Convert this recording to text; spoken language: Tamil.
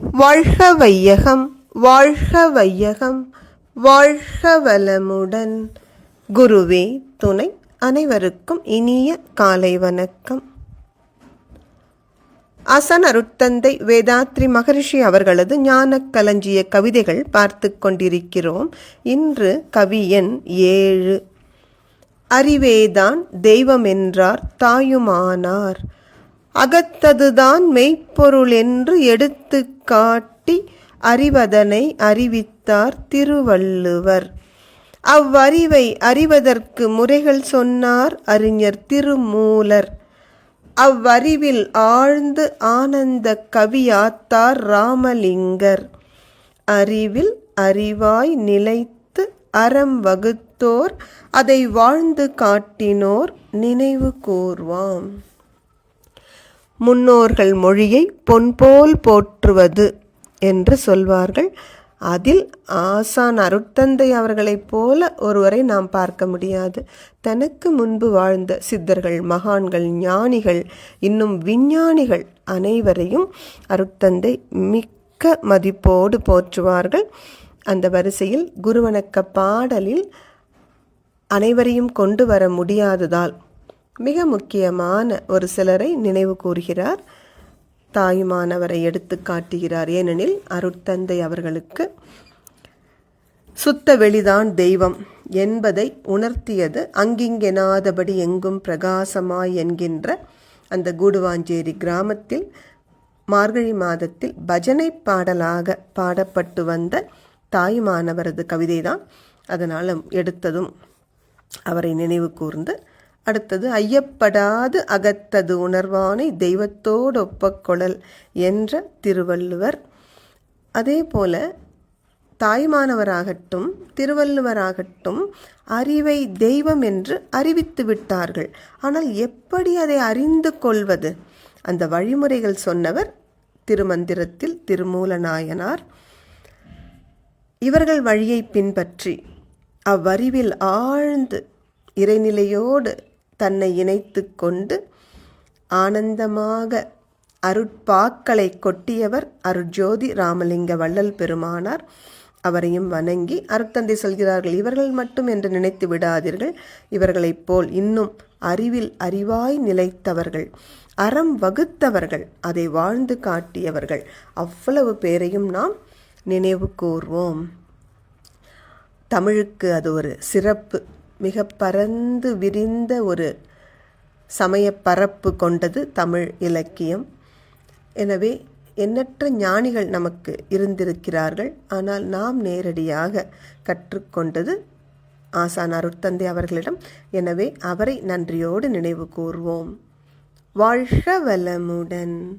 வாழ்க வையகம் வாழ்க வையகம் வாழ்க வளமுடன். குருவே துணை அனைவருக்கும் இனிய காலை வணக்கம். அசன் அருட்தந்தை வேதாத்ரி மகரிஷி அவர்களது ஞான களஞ்சிய கவிதைகள் பார்த்து கொண்டிருக்கிறோம். இன்று கவி எண் ஏழு. அறிவேதான் தெய்வம் என்றார் தாயுமானார். அகத்ததுதான் மெய்ப்பொருள் என்று எடுத்து காட்டி அறிவதனை அறிவித்தார் திருவள்ளுவர். அவ்வறிவை அறிவதற்கு முறைகள் சொன்னார் அறிஞர் திருமூலர். அவ்வறிவில் ஆழ்ந்து ஆனந்த கவியாத்தார் ராமலிங்கர். அறிவில் அறிவாய் நிலைத்து அறம் வகுத்தோர் அதை வாழ்ந்து காட்டினோர் நினைவு கூர்வாம். முன்னோர்கள் மொழியை பொன்போல் போற்றுவது என்று சொல்வார்கள். அதில் ஆசான் அருட்தந்தை அவர்களைப் போல ஒருவரை நாம் பார்க்க முடியாது. தனக்கு முன்பு வாழ்ந்த சித்தர்கள் மகான்கள் ஞானிகள் இன்னும் விஞ்ஞானிகள் அனைவரையும் அருட்தந்தை மிக்க மதிப்போடு போற்றுவார்கள். அந்த வரிசையில் குருவணக்க பாடலில் அனைவரையும் கொண்டு வர முடியாததால் மிக முக்கியமான ஒரு சிலரை நினைவு கூறுகிறார். தாயுமானவரை எடுத்து காட்டுகிறார். ஏனெனில் அருட்தந்தை அவர்களுக்கு சுத்த வெளிதான் தெய்வம் என்பதை உணர்த்தியது. அங்கிங்கெனாதபடி எங்கும் பிரகாசமாய் என்கின்ற அந்த கூடுவாஞ்சேரி கிராமத்தில் மார்கழி மாதத்தில் பஜனை பாடலாக பாடப்பட்டு வந்த தாயுமானவரது கவிதை தான் அதனால் எடுத்ததும் அவரை நினைவு கூர்ந்து அடுத்தது ஐயப்படாது அகத்தது உணர்வானை தெய்வத்தோடு ஒப்பக்கொழல் என்ற திருவள்ளுவர். அதே போல தாய்மானவராகட்டும் திருவள்ளுவராகட்டும் அறிவை தெய்வம் என்று அறிவித்து விட்டார்கள். ஆனால் எப்படி அதை அறிந்து கொள்வது? அந்த வழிமுறைகள் சொன்னவர் திருமந்திரத்தில் திருமூல நாயனார் இவர்கள் வழியை பின்பற்றி அவ்வறிவில் ஆழ்ந்து இறைநிலையோடு தன்னை இணைத்து கொண்டு ஆனந்தமாக அருட்பாக்களை கொட்டியவர் அருட்ஜோதி ராமலிங்க வள்ளல் பெருமானார். அவரையும் வணங்கி அருட்தந்தை சொல்கிறார்கள் இவர்கள் மட்டும் என்று நினைத்து விடாதீர்கள். இவர்களைப் போல் இன்னும் அறிவில் அறிவாய் நிலைத்தவர்கள் அறம் வகுத்தவர்கள் அதை வாழ்ந்து காட்டியவர்கள். அவ்வளவு பேரையும் நாம் நினைவு கூர்வோம். தமிழுக்கு அது ஒரு சிறப்பு. மிக பரந்து விரிந்த ஒரு சமய பரப்பு கொண்டது தமிழ் இலக்கியம். எனவே எண்ணற்ற ஞானிகள் நமக்கு இருந்திருக்கிறார்கள். ஆனால் நாம் நேரடியாக கற்றுக்கொண்டது ஆசான் அருட்தந்தை அவர்களிடம். எனவே அவரை நன்றியோடு நினைவு கூர்வோம். வாழ்க வளமுடன்.